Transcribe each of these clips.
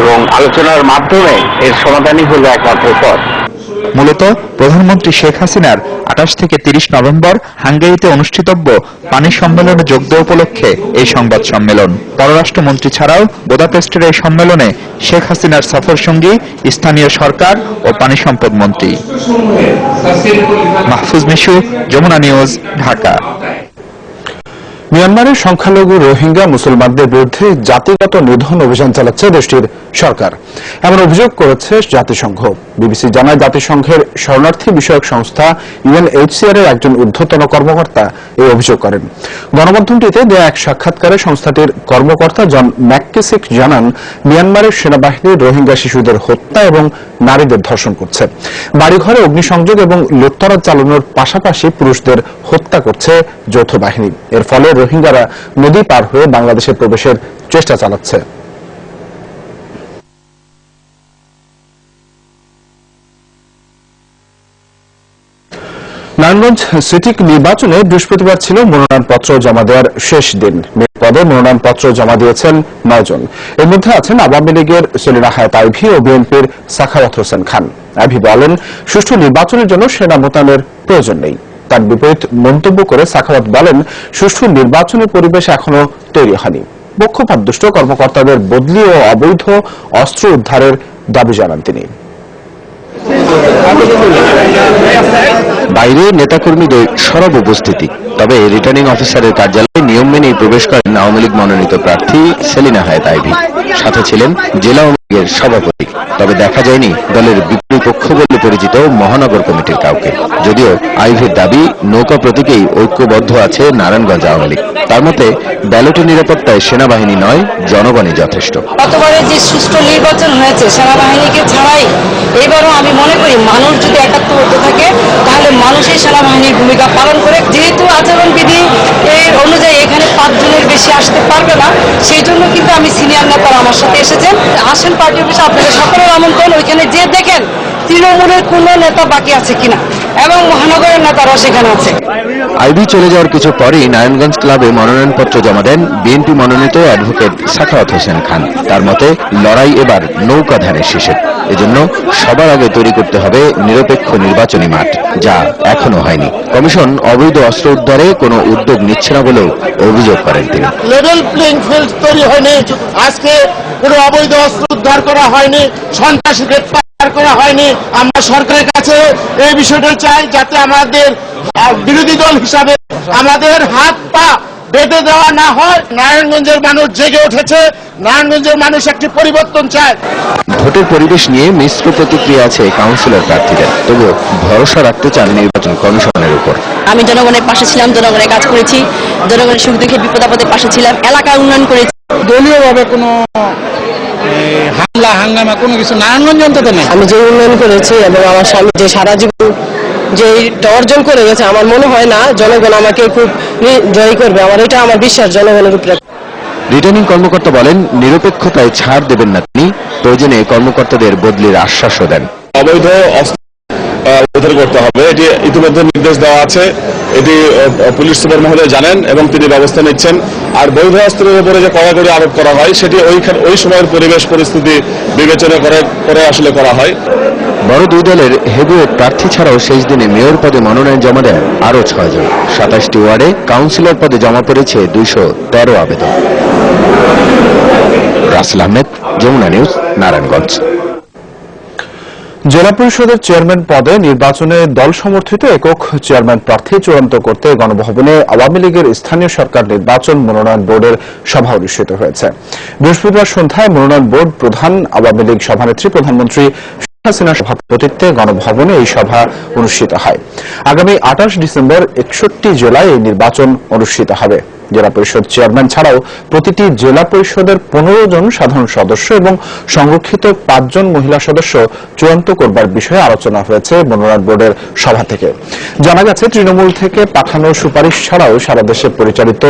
এবং আলোচনার মাধ্যমে এর সমাধানই হলো একমাত্র পথ। মূলত প্রধানমন্ত্রী শেখ হাসিনার আঠাশ থেকে তিরিশ নভেম্বর হাঙ্গেরিতে অনুষ্ঠিতব্য পানি সম্মেলনে যোগ দেওয়া উপলক্ষে এই সংবাদ সম্মেলন। পররাষ্ট্রমন্ত্রী ছাড়াও বোদাপেস্টের এই সম্মেলনে শেখ হাসিনার সফর সঙ্গী স্থানীয় সরকার ও পানি সম্পদ মন্ত্রী। মাহফুজ মিশু যমুনা নিউজ ঢাকা। মিয়ানমারের সংখ্যালঘু রোহিঙ্গা মুসলমানদের বিরুদ্ধে জাতিগত নিধন অভিযান চালাচ্ছে দেশটির সরকার। এমন অভিযোগ করেছে জাতিসংঘ। বিবিসি জানায়, জাতিসংঘের শরণার্থী বিষয়ক সংস্থা ইউএনএইচসিআর এর একজন ঊর্ধ্বতন কর্মকর্তা এই অভিযোগ করেন। গণমাধ্যমটিতে দেয়া এক সাক্ষাৎকারে সংস্থাটির কর্মকর্তা জন ম্যাককেসিক জানান, মিয়ানমারের সেনাবাহিনী রোহিঙ্গা শিশুদের হত্যা এবং নারীদের ধর্ষণ করছে। বাড়িঘরে অগ্নিসংযোগ এবং লুটতরাজ চালানোর পাশাপাশি পুরুষদের হত্যা করছে যৌথ বাহিনী। এর ফলে রোহিঙ্গারা নদী পার হয়ে বাংলাদেশে প্রবেশের চেষ্টা চালাচ্ছে। নারায়ণগঞ্জ সিটি নির্বাচনে বৃহস্পতিবার ছিল মনোনয়নপত্র জমা দেওয়ার শেষ দিন। মেয়র পদে মনোনয়নপত্র জমা দিয়েছেন নয় জন। এর মধ্যে আছেন আওয়ামী লীগের সেলিনা হায়াত আইভি ও বিএনপির সাখাওয়াত হোসেন খান। আইভি বলেন, সুষ্ঠু নির্বাচনের জন্য সেনা মোতায়েনের প্রয়োজন নেই। তার বিপরীত মন্তব্য করে সাখাওয়াত বলেন, সুষ্ঠু নির্বাচনের পরিবেশ এখনও তৈরি হয়নি। পক্ষপাতদুষ্ট কর্মকর্তাদের বদলি ও অবৈধ অস্ত্র উদ্ধারের দাবি জানান তিনি। বাইরে নেতাকর্মীদের সরব উপস্থিতি, তবে রিটার্নিং অফিসারের কার্যালয়ে প্রবেশ করেন আওয়ামী লীগ মনোনীত প্রার্থী সেলিনা হায়াত আইভি। সাথে ছিলেন জেলা আওয়ামী লীগের সভাপতি। তবে দেখা যায়নি দলের বিপরীত পক্ষ বলে পরিচিত মহানগর কমিটির কাউকে। যদিও আইভির দাবি নৌকা প্রতীকেই ঐক্যবদ্ধ আছে নারায়ণগঞ্জ আওয়ামী লীগ। তার মতে, ব্যালটের নিরাপত্তায় সেনাবাহিনী নয়, জনগণই যথেষ্ট। গতবারে যে সুষ্ঠু নির্বাচন হয়েছে সেনাবাহিনীকে ছাড়াই, এবারও আমি মনে করি মানুষ যদি একাত্মবদ্ধ থাকে, তাহলে মানুষই সেনাবাহিনীর ভূমিকা পালন করে। যেহেতু জন্য কিন্তু আমি সিনিয়র নেতারা আমার সাথে এসেছেন। আসেন পার্টি অফিসে আপনাদের সকলের আমন্ত্রণ। ওইখানে যে দেখেন, তৃণমূলের কোনো নেতা বাকি আছে কিনা। এবং মহানগরের নেতারাও সেখানে আছে। আইবি চলে যাওয়ার কিছু পরেই নারায়ণগঞ্জ ক্লাবে মনোনয়নপত্র জমা দেন বিএনপি মনোনীত অ্যাডভোকেট সাখাওয়াত হোসেন খান। তার মতে লড়াই এবার নৌকা ধানের শেষে এজন্য সবার আগে তৈরি করতে হবে নিরপেক্ষ নির্বাচনী মাঠ যা এখনও হয়নি। কমিশন অবৈধ অস্ত্র উদ্ধারে কোনো উদ্যোগ নিচ্ছে না বলেও অভিযোগ করেন তিনি। লেভেল প্লেইং ফিল্ড তৈরি হয়নি আজকে কোনো অবৈধ অস্ত্র উদ্ধার করা হয়নি সন্ত্রাসীদের পাচার করা হয়নি। আমরা সরকারের কাছে এই বিষয়টা চাই যাতে আমাদের বিরোধী দল হিসাবে আমাদের হাত পা বেঁধে দেওয়া না হয়। নারায়ণগঞ্জের মানুষ জেগে উঠেছে। নারায়ণগঞ্জের মানুষ একটি পরিবর্তন চায়। ভোটের পরিবেশ নিয়ে মিশ্র প্রতিক্রিয়া আছে কাউন্সিলর প্রার্থীদের। তবুও ভরসা রাখতে চান নির্বাচন কমিশনের উপর। আমি জনগণের পাশে ছিলাম জনগণের কাজ করেছি জনগণের সুখ দুঃখে বিপদ আপদের পাশে ছিলাম এলাকা উন্নয়ন করেছি। দলীয়ভাবে কোনো এ, হাঙ্গামা কোনো কিছু নারায়ণগঞ্জ অন্তত নেই। আমি যে উন্নয়ন করেছি এবং আমার স্বামী যে সারা জীবন যে অর্জন করে গেছে আমার মনে হয় না জনগণ আমাকে খুব জয় করবে। আমার এটা আমার বিশ্বাস জনগণের উপরে। রিটার্নিং কর্মকর্তা বলেন নিরপেক্ষতায় ছাড় দেবেন না তিনি। প্রয়োজনে কর্মকর্তাদের বদলির আশ্বাসও দেন। অবৈধ উদ্ধার করতে হবে। এটি ইতিমধ্যে নির্দেশ দেওয়া আছে। এটি পুলিশ সুপার মহোদয় জানেন এবং তিনি ব্যবস্থা নিচ্ছেন। আর বৈধ অস্ত্রের উপরে যে কড়াকড়ি আরোপ করা হয়, সেটি ওইখান, ওই সময়ের পরিবেশ পরিস্থিতি বিবেচনা করে করে আসলে করা হয়। বড় দুই দলের হেভিওয়েট প্রার্থী ছাড়াও শেষ দিনে মেয়র পদে মনোনয়ন জমা দেন আরও ছয়জন। সাতাশটি ওয়ার্ডে কাউন্সিলর পদে জমা পড়েছে দুইশো তেরো আবেদন। রাসেল আহমেদ, যমুনা নিউজ, নারায়ণগঞ্জ। জেলা পরিষদের চেয়ারম্যান পদে নির্বাচনে দল সমর্থিত একক চেয়ারম্যান প্রার্থী চূড়ান্ত করতে গণভবনে আওয়ামী লীগের স্থানীয় সরকার নির্বাচন মনোনয়ন বোর্ডের সভা অনুষ্ঠিত হয়েছে। বৃহস্পতিবার সন্ধ্যায় মনোনয়ন বোর্ড প্রধান আওয়ামী লীগ সভানেত্রী প্রধানমন্ত্রী হাসিনার সভাপতিত্বে গণভবনে এই সভা অনুষ্ঠিত হয়। আগামী আঠাশ ডিসেম্বর একষট্টি জেলায় এই নির্বাচন অনুষ্ঠিত হবে। জেলা পরিষদ চেয়ারম্যান ছাড়াও প্রতিটি জেলা পরিষদের পনেরো জন সাধারণ সদস্য এবং সংরক্ষিত পাঁচজন মহিলা সদস্য চূড়ান্ত করবার বিষয়ে আলোচনা হয়েছে মনোনয়ন বোর্ডের সভা থেকে। জানা গেছে, তৃণমূল থেকে পাঠানো সুপারিশ ছাড়াও সারা দেশে পরিচালিত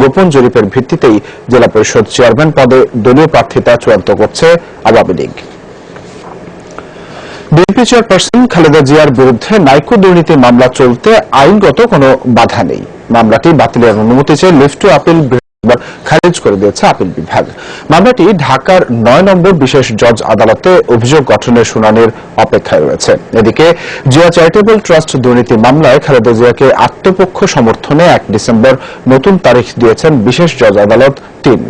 গোপন জরিপের ভিত্তিতেই জেলা পরিষদ চেয়ারম্যান পদে দলীয় প্রার্থিতা চূড়ান্ত করছে আওয়ামী লীগ। বিএনপি চেয়ারপারসন খালেদা জিয়ার বিরুদ্ধে নাইকো দুর্নীতি মামলা চলতে আইনগত কোনো বাধা নেই। মামলাটি বাতিলের অনুমতি চেয়ে লিফট টু আপিল খারিজ করে দিয়েছে আপিল বিভাগ। মামলাটি ঢাকার নয় নম্বর বিশেষ জজ আদালতে অভিযোগ গঠনের শুনানির অপেক্ষায় রয়েছে। এদিকে জিয়া চ্যারিটেবল ট্রাস্ট দুর্নীতি মামলায় খালেদা জিয়াকে আত্মপক্ষ সমর্থনে এক ডিসেম্বর নতুন তারিখ দিয়েছেন বিশেষ জজ আদালত তিন।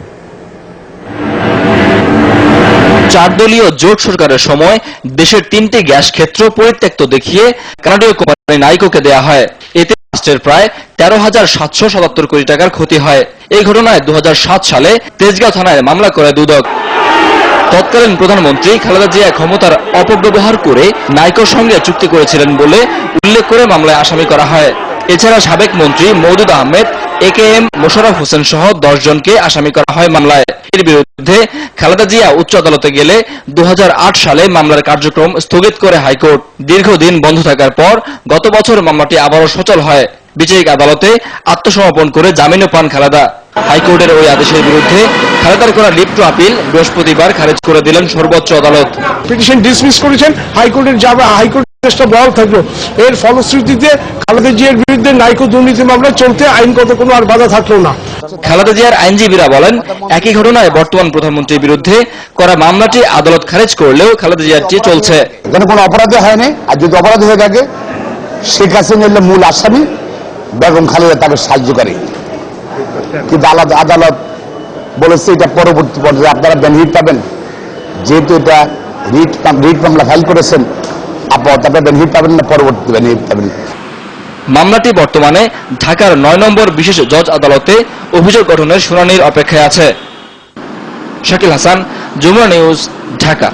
চার দলীয় জোট সরকারের সময় দেশের তিনটি গ্যাস ক্ষেত্র পরিত্যক্ত দেখিয়ে কানাডীয় কোম্পানি নাইকোকে দেয়া হয়। এতে রাষ্ট্রের প্রায় তেরো হাজার সাতশো সাতাত্তর কোটি টাকার ক্ষতি হয়। এই ঘটনায় দু হাজার সাত সালে তেজগাঁও থানায় মামলা করে দুদক। তৎকালীন প্রধানমন্ত্রী খালেদা জিয়া ক্ষমতার অপব্যবহার করে নাইকোর সঙ্গে চুক্তি করেছিলেন বলে উল্লেখ করে মামলায় আসামি করা হয়। এছাড়া সাবেক মন্ত্রী Moudud Ahmed, A K M Mosharraf Hossain সহ দশ জনকে আসামি করা হয় মামলায়। বিরুদ্ধে খালেদা জিয়া উচ্চ আদালতে গেলে দু সালে মামলার কার্যক্রম স্থগিত করে হাইকোর্ট। দীর্ঘদিন বন্ধ থাকার পর গত বছর মামলাটি আবারও সচল হয়। বিচারিক আদালতে আত্মসমর্পণ করে জামিনও পান খালেদা। হাইকোর্টের ওই আদেশের বিরুদ্ধে খালেদার করা লিপ্ট আপিল বৃহস্পতিবার খারিজ করে দিলেন সর্বোচ্চ আদালত। পিটিশন ডিসমিস করেছেন, হাইকোর্টের যাবে হাইকোর্ট চেষ্টা বহাল থাকল। এর ফলশ্রুতিতে খালেদা জিয়ার বিরুদ্ধে নাইকো দুর্নীতি মামলা চলতে আইনগত কোনো আর বাধা থাকল না। খালেদা জিয়ার আইনজীবীরা বলেন একই ঘটনায় বর্তমান প্রধানমন্ত্রীর বিরুদ্ধে করা মামলাটি আদালত খারিজ করলেও খালেদা জিয়ারটি চলছে। এখানে কোনো অপরাধী হয়নি আর যদি অপরাধ হয়ে থাকে শেখ হাসিনা হলো মূল আসামি বেগম খালেদা তাকে সাহায্য করে। কিন্তু আলাদা আদালত বলেছে এটা পরবর্তী পর্যায়ে আপনারা বেনিফিট পাবেন। যেহেতু এটা রিট রিট মামলা ফাইল করেছেন আপাতত আপনারা বেনিফিট পাবেন না পরবর্তী বেনিফিট পাবেন মামলাটি বর্তমানে ঢাকার নয় নম্বর বিশেষ জজ আদালতে অভিযোগ গঠনের শুনানির অপেক্ষায় আছে। শাকিল হাসান যমুনা নিউজ ঢাকা।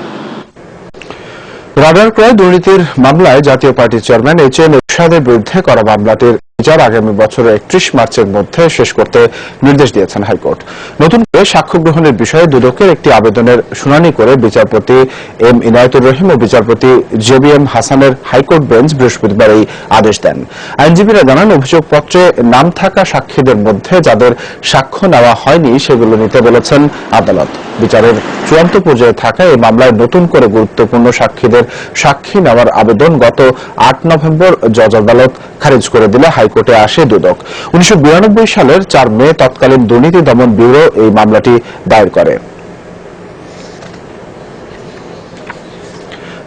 রাডার ক্রয় দুর্নীতির মামলায় জাতীয় পার্টির চেয়ারম্যান এইচ এম এরশাদের বিরুদ্ধে করা মামলাটির বিচার আগামী বছরের একত্রিশ মার্চের মধ্যে শেষ করতে নির্দেশ দিয়েছেন হাইকোর্ট। নতুন করে সাক্ষ্য গ্রহণের বিষয়ে দুদকের একটি আবেদনের শুনানি করে বিচারপতি এম ইনায়তুর রহিম ও বিচারপতি জে বি এম হাসানের হাইকোর্ট বেঞ্চ বৃহস্পতিবার এই আদেশ দেন। আইনজীবীরা জানান, অভিযোগপত্রে নাম থাকা সাক্ষীদের মধ্যে যাদের সাক্ষ্য নেওয়া হয়নি সেগুলো নিতে বলেছেন আদালত। বিচারের চূড়ান্ত পর্যায়ে থাকা এই মামলায় নতুন করে গুরুত্বপূর্ণ সাক্ষীদের সাক্ষী নেওয়ার আবেদন গত আট নভেম্বর জজ আদালত খারিজ করে দিলে হাইকোর্টে আসে দুদক। উনিশশো বিরানব্বই সালের চার মে তৎকালীন দুর্নীতি দমন ব্যুরো এই মামলাটি দায়ের করে।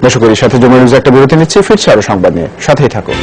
দর্শক সাথে জমি একটা বিরতি নিচ্ছে। ফিরছে আরও সংবাদ নিয়ে। সাথেই থাকুন।